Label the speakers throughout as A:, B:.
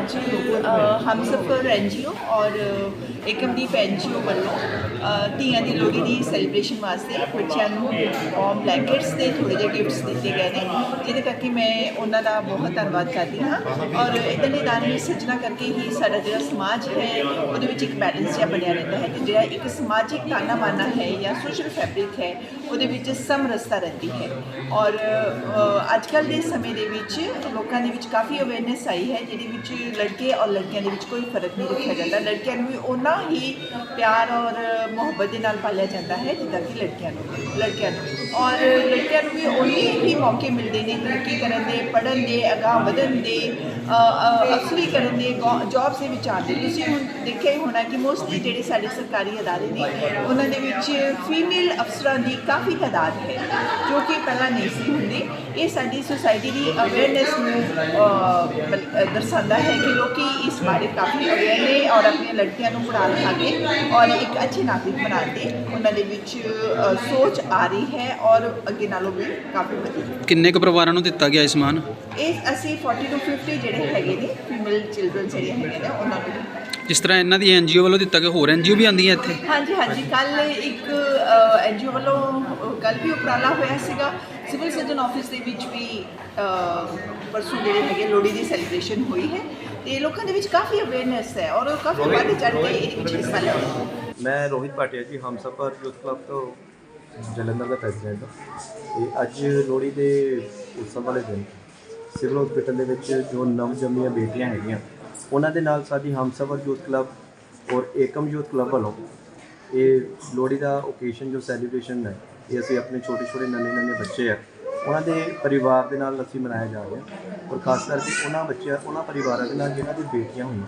A: ਅੱਜ ਹਮਸਫਰ ਐਨਜੀਓ ਔਰ ਏਕਮਦੀਪ ਐਨਜੀਓ ਵੱਲੋਂ ਧੀਆਂ ਦੀ ਲੋਹੜੀ ਦੀ ਸੈਲੀਬ੍ਰੇਸ਼ਨ ਵਾਸਤੇ ਬੱਚਿਆਂ ਨੂੰ ਵਾਰਮ ਬਲੈਂਕਟਸ ਤੇ ਥੋੜੇ ਜਿਹੇ ਗਿਫਟਸ ਦਿੱਤੇ ਗਏ ਨੇ ਜਿਹਦੇ ਕਰਕੇ ਮੈਂ ਉਹਨਾਂ ਦਾ ਬਹੁਤ ਧੰਨਵਾਦ ਕਰਦੀ ਹਾਂ ਔਰ ਇਦਾਂ ਦੇ ਦਾਨ ਦੀ ਸਿਰਜਣਾ ਕਰਕੇ ਹੀ ਸਾਡਾ ਜਿਹੜਾ ਸਮਾਜ ਹੈ ਉਹਦੇ ਵਿੱਚ ਇੱਕ ਬੈਲੈਂਸ ਜਿਹਾ ਬਣਿਆ ਰਹਿੰਦਾ ਹੈ ਤੇ ਜਿਹੜਾ ਇੱਕ ਸਮਾਜਿਕ ਤਾਣਾ ਬਾਣਾ ਹੈ ਜਾਂ ਸੋਸ਼ਲ ਫੈਬਰਿਕ ਹੈ ਉਹਦੇ ਵਿੱਚ ਸਮਰਸਤਾ ਰਹਿੰਦੀ ਹੈ ਔਰ ਅੱਜ ਕੱਲ੍ਹ ਦੇ ਸਮੇਂ ਦੇ ਵਿੱਚ ਲੋਕਾਂ ਦੇ ਵਿੱਚ ਕਾਫੀ ਅਵੇਅਰਨੈਸ ਆਈ ਹੈ ਜਿਹਦੇ ਵਿੱਚ ਲੜਕੇ ਔਰ ਲੜਕੀਆਂ ਦੇ ਵਿੱਚ ਕੋਈ ਫ਼ਰਕ ਨਹੀਂ ਰੱਖਿਆ ਜਾਂਦਾ। ਲੜਕਿਆਂ ਨੂੰ ਵੀ ਓਨਾ ਹੀ ਪਿਆਰ ਔਰ ਮੁਹੱਬਤ ਦੇ ਨਾਲ ਪਾਲਿਆ ਜਾਂਦਾ ਹੈ ਜਿੱਦਾਂ ਕਿ ਲੜਕਿਆਂ ਨੂੰ ਲੜਕਿਆਂ ਨੂੰ। ਔਰ ਲੜਕਿਆਂ ਨੂੰ ਵੀ ਉਨੇ ਹੀ ਮੌਕੇ ਮਿਲਦੇ ਨੇ ਤਰੱਕੀ ਕਰਨ ਦੇ ਪੜ੍ਹਨ ਦੇ ਅਗਾਂਹ ਵਧਣ ਦੇ ਅ, ਅਫਸਰੀ ਕਰਨ ਦੇ ਜੌਬਸ ਦੇ ਵਿੱਚ ਆਉਣ ਦੇ। ਤੁਸੀਂ ਹੁਣ ਦੇਖਿਆ ਹੀ ਹੋਣਾ ਕਿ ਮੋਸਟਲੀ ਜਿਹੜੇ ਸਾਡੇ ਸਰਕਾਰੀ ਅਦਾਰੇ ਨੇ ਉਹਨਾਂ ਦੇ ਵਿੱਚ ਫੀਮੇਲ ਅਫਸਰਾਂ ਦੀ ਕਾਫੀ ਤਾਦਾਦ ਹੈ ਜੋ ਕਿ ਪਹਿਲਾਂ ਨਹੀਂ ਸੀ ਹੁੰਦੀ। ਇਹ ਸਾਡੀ ਸੁਸਾਇਟੀ ਦੀ ਅਵੇਅਰਨੈਸ ਨੂੰ ਦਰਸਾਉਂਦਾ ਹੈ ਹੈ ਕਿ ਲੋਕੀ ਇਸ ਬਾਰੇ ਕਾਫੀ ਅਵੇਅਰ ਨੇ ਔਰ ਆਪਣੀਆਂ ਲੜਕੀਆਂ ਨੂੰ ਪੜ੍ਹਾ ਲਿਖਾ ਕੇ ਔਰ ਇੱਕ ਅੱਛੀ ਨਾਗਰਿਕ ਬਣਾਉਣ ਦੀ ਉਹਨਾਂ ਦੇ ਵਿੱਚ ਅ, ਸੋਚ ਆ ਰਹੀ ਹੈ ਔਰ ਅੱਗੇ ਨਾਲੋਂ ਵੀ ਕਾਫੀ ਵਧੀ ਹੈ
B: ਕਿੰਨੇ ਕੁ ਪਰਿਵਾਰਾਂ ਨੂੰ ਦਿੱਤਾ ਗਿਆ ਇਹ ਸਮਾਨ
A: ਇਹ ਅਸੀਂ 40 ਤੋਂ 50 ਜਿਹੜੇ ਹੈਗੇ ਨੇ ਫੀਮੇਲ ਚਿਲਡਰਨ ਜਿਹੜੇ ਹੈਗੇ ਨੇ ਉਹਨਾਂ ਨੂੰ।
B: ਜਿਸ ਤਰ੍ਹਾਂ ਇਹਨਾਂ ਦੀ ਐਨਜੀਓ ਵੱਲੋਂ ਦਿੱਤਾ ਗਿਆ? ਹੋਰ ਐਨਜੀਓ ਵੀ ਆਉਂਦੀਆਂ ਇੱਥੇ?
A: ਹਾਂਜੀ ਹਾਂਜੀ। ਕੱਲ ਇੱਕ ਐਨਜੀਓ ਵੱਲੋਂ ਕੱਲ ਵੀ ਉਪਰਾਲਾ ਹੋਇਆ ਸੀਗਾ। ਸਿਵਲ ਸਰਜਨ ਆਫਿਸ ਦੇ ਵਿੱਚ ਵੀ ਅ, ਪਰਸੋਂ ਜਿਹੜੇ ਹੈਗੇ ਲੋਹੜੀ ਦੀ ਸੈਲੀਬ੍ਰੇਸ਼ਨ ਹੋਈ ਹੈ। ਤੇ ਲੋਕਾਂ ਦੇ ਵਿੱਚ ਕਾਫੀ ਅਵੇਅਰਨੈਸ ਹੈ ਔਰ ਉਹ ਕਾਫੀ ਵੱਧ ਚੜ੍ਹ ਕੇ ਇਹਦੇ ਵਿੱਚ ਹਿੱਸਾ ਲੈ ਰਹੇ ਨੇ।
C: ਮੈਂ ਰੋਹਿਤ ਭਾਟੀਆ ਜੀ ਹਮਸਫਰ ਯੂਥ ਕਲੱਬ ਤੋਂ ਜਲੰਧਰ ਦਾ ਪ੍ਰੈਜ਼ੀਡੈਂਟ ਹਾਂ। ਤੇ ਅੱਜ ਲੋਹੜੀ ਦੇ ਉਤਸਵ ਵਾਲੇ ਦਿਨ ਸਿਵਲ ਹਸਪੀਟਲ ਦੇ ਵਿੱਚ ਜੋ ਨਵ ਜੰਮੀਆਂ ਬੇਟੀਆਂ ਹੈਗੀਆਂ ਉਹਨਾਂ ਦੇ ਨਾਲ ਸਾਡੀ ਹਮਸਫਰ ਯੂਥ ਕਲੱਬ ਔਰ ਏਕਮ ਯੂਥ ਕਲੱਬ ਵੱਲੋਂ ਇਹ ਲੋਹੜੀ ਦਾ ਓਕੇਸ਼ਨ ਜੋ ਸੈਲੀਬ੍ਰੇਸ਼ਨ ਹੈ, ਇਹ ਅਸੀਂ ਆਪਣੇ ਛੋਟੇ ਛੋਟੇ ਨੰਨੇ ਨੰਨੇ ਬੱਚੇ ਆ, ਉਹਨਾਂ ਦੇ ਪਰਿਵਾਰ ਦੇ ਨਾਲ ਅਸੀਂ ਮਨਾਇਆ ਜਾ ਰਿਹਾ ਔਰ ਖਾਸ ਕਰਕੇ ਉਹਨਾਂ ਬੱਚਿਆਂ, ਉਹਨਾਂ ਪਰਿਵਾਰਾਂ ਦੇ ਨਾਲ ਜਿਨ੍ਹਾਂ ਦੀ ਬੇਟੀਆਂ ਹੋਈਆਂ।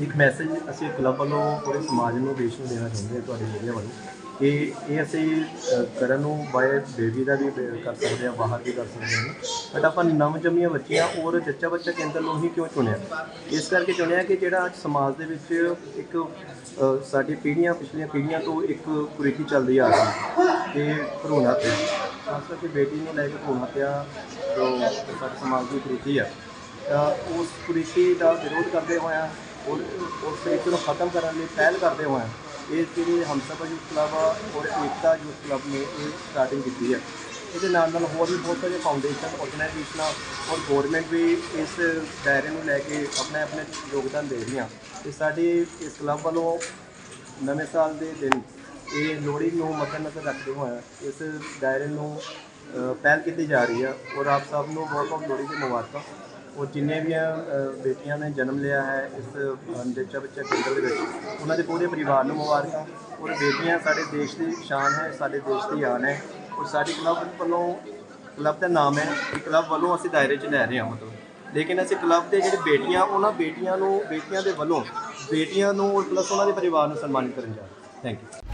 C: ਇੱਕ ਮੈਸੇਜ ਅਸੀਂ ਕਲੱਬ ਵੱਲੋਂ ਪੂਰੇ ਸਮਾਜ ਨੂੰ ਦੇਸ਼ ਨੂੰ ਦੇਣਾ ਚਾਹੁੰਦੇ ਹਾਂ ਤੁਹਾਡੇ ਮੀਡੀਆ ਵੱਲੋਂ। ਕਿ ਇਹ ਅਸੀਂ ਅ, ਕਰਨ ਨੂੰ ਬਾਏ ਬੇਬੀ ਦਾ ਵੀ ਬ- ਕਰ ਸਕਦੇ ਹਾਂ ਬਾਹਰ ਵੀ ਕਰ ਸਕਦੇ ਹਾਂ। ਬਟ ਆਪਾਂ ਨਵ ਜੰਮੀਆਂ ਬੱਚੀਆਂ ਔਰ ਜੱਚਾ ਬੱਚਾ ਕੇਂਦਰ ਨੂੰ ਹੀ ਕਿਉਂ ਚੁਣਿਆ? ਇਸ ਕਰਕੇ ਚੁਣਿਆ ਕਿ ਜਿਹੜਾ ਅੱਜ ਸਮਾਜ ਦੇ ਵਿੱਚ ਇੱਕ ਅ, ਸਾਡੀ ਪੀੜ੍ਹੀਆਂ ਪਿਛਲੀਆਂ ਪੀੜ੍ਹੀਆਂ ਤੋਂ ਇੱਕ ਕੁਰੀਤੀ ਚੱਲਦੀ ਆ ਰਹੀ ਹੈ ਕਿ ਭਰੂਣ ਹੱਤਿਆ ਖਾਸ ਕਰਕੇ ਬੇਟੀ ਨੂੰ ਲੈ ਕੇ ਭਰੂਣ ਹੱਤਿਆ ਜੋ ਸਾਡੇ ਸਮਾਜ ਦੀ ਕੁਰੀਤੀ ਆ। ਤਾਂ ਉਸ ਕੁਰੀਤੀ ਦਾ ਵਿਰੋਧ ਕਰਦੇ ਹੋਇਆ ਔਰ ਉਸ ਤਰੀਕੇ ਨੂੰ ਖਤਮ ਕਰਨ ਲਈ ਪਹਿਲ ਕਰਦੇ ਹੋਇਆ ਇਹ ਜਿਹੜੀ ਹਮਸਫਰ ਯੂਥ ਕਲੱਬ ਆ ਔਰ ਏਕਤਾ ਯੂਥ ਕਲੱਬ ਨੇ ਇਹ ਸਟਾਰਟਿੰਗ ਕੀਤੀ ਹੈ। ਇਹਦੇ ਨਾਲ ਨਾਲ ਹੋਰ ਵੀ ਬਹੁਤ ਸਾਰੇ ਫਾਊਂਡੇਸ਼ਨ ਆਰਗੇਨਾਈਜੇਸ਼ਨਾਂ ਔਰ ਗਵਰਨਮੈਂਟ ਵੀ ਇਸ ਦਾਇਰੇ ਨੂੰ ਲੈ ਕੇ ਆਪਣੇ ਆਪਣੇ ਯੋਗਦਾਨ ਦੇ ਰਹੀਆਂ। ਤੇ ਸਾਡੀ ਇਸ ਕਲੱਬ ਵੱਲੋਂ ਨਵੇਂ ਸਾਲ ਦੇ ਦਿਨ ਇਹ ਲੋਹੜੀ ਨੂੰ ਮੱਦੇਨਜ਼ਰ ਰੱਖਦੇ ਹੋਏ ਇਸ ਦਾਇਰੇ ਨੂੰ ਪਹਿਲ ਕੀਤੀ ਜਾ ਰਹੀ ਹੈ। ਔਰ ਆਪ ਸਭ ਨੂੰ ਬਹੁਤ ਬਹੁਤ ਲੋਹੜੀ ਦੀ ਮੁਬਾਰਕਾਂ। ਔਰ ਜਿੰਨੇ ਵੀ ਬੇਟੀਆਂ ਨੇ ਜਨਮ ਲਿਆ ਹੈ ਇਸ ਅ, ਜੱਚਾ ਬੱਚਾ ਕੇਂਦਰ ਦੇ ਵਿੱਚ ਉਹਨਾਂ ਦੇ ਪੂਰੇ ਪਰਿਵਾਰ ਨੂੰ ਮੁਬਾਰਕਾਂ ਔਰ ਬੇਟੀਆਂ ਸਾਡੇ ਦੇਸ਼ ਦੀ ਸ਼ਾਨ ਹੈ ਸਾਡੇ ਦੇਸ਼ ਦੀ ਆਨ ਹੈ। ਔਰ ਸਾਡੀ ਕਲੱਬ ਵੱਲੋਂ ਕਲੱਬ ਦਾ ਨਾਮ ਹੈ ਕਲੱਬ ਵੱਲੋਂ ਅਸੀਂ ਦਾਇਰੇ 'ਚ ਲੈ ਰਹੇ ਹਾਂ ਮਤਲਬ। ਲੇਕਿਨ ਅਸੀਂ ਕਲੱਬ ਦੇ ਜਿਹੜੇ ਬੇਟੀਆਂ ਉਹਨਾਂ ਬੇਟੀਆਂ ਨੂੰ ਬੇਟੀਆਂ ਦੇ ਵੱਲੋਂ ਬੇਟੀਆਂ ਨੂੰ ਔਰ ਪਲੱਸ ਉਹਨਾਂ ਦੇ ਪਰਿਵਾਰ ਨੂੰ ਸਨਮਾਨਿਤ ਕਰਨ ਜਾ ਰਹੇ ਥੈਂਕ ਯੂ